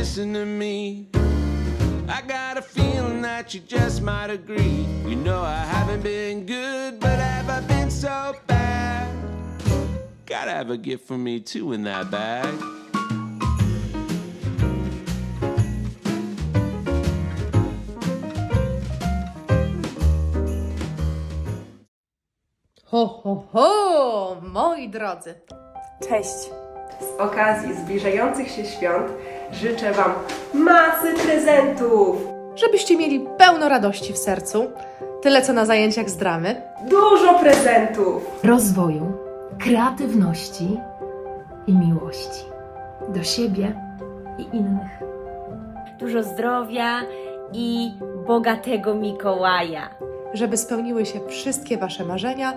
listen to me. I got a feeling that you just might agree. You know I haven't been good, but have I been so bad? Gotta have a gift for me too in that bag. Ho, ho, ho, moi drodzy. Cześć! Z okazji zbliżających się świąt życzę Wam masy prezentów, Żebyście mieli pełno radości w sercu, tyle co na zajęciach z dramy, dużo prezentów, rozwoju, kreatywności i miłości do siebie i innych. dużo zdrowia i bogatego Mikołaja. żeby spełniły się wszystkie Wasze marzenia,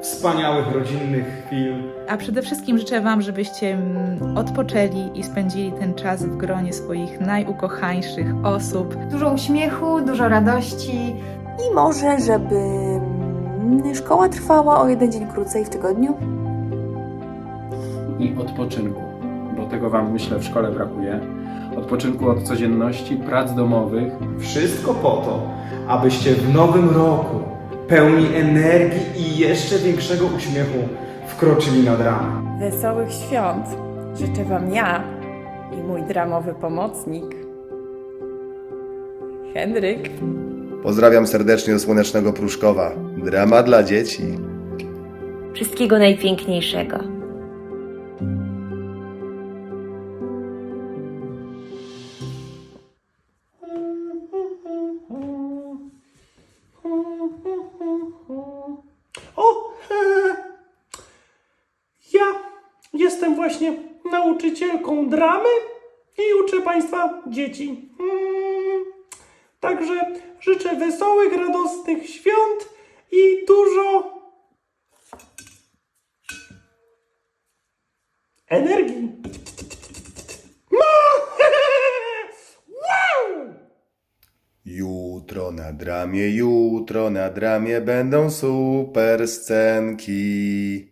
wspaniałych rodzinnych chwil. A przede wszystkim życzę Wam, żebyście mm, odpoczęli i spędzili ten czas w gronie swoich najukochańszych osób. Dużo uśmiechu, dużo radości. I może, żeby mm, szkoła trwała o jeden dzień krócej w tygodniu? i odpoczynku, bo tego Wam myślę w szkole brakuje. Odpoczynku od codzienności, prac domowych, Wszystko po to, abyście w nowym roku, pełni energii i jeszcze większego uśmiechu, wkroczyli nad ramy. Wesołych świąt życzę Wam ja i mój dramowy pomocnik Henryk. Pozdrawiam serdecznie do słonecznego Pruszkowa. Drama dla dzieci. Wszystkiego najpiękniejszego. O, e, ja jestem właśnie nauczycielką dramy i uczę Państwa dzieci. Mm, Także życzę wesołych, radosnych świąt i dużo energii. Jutro na dramie, jutro na dramie będą super scenki.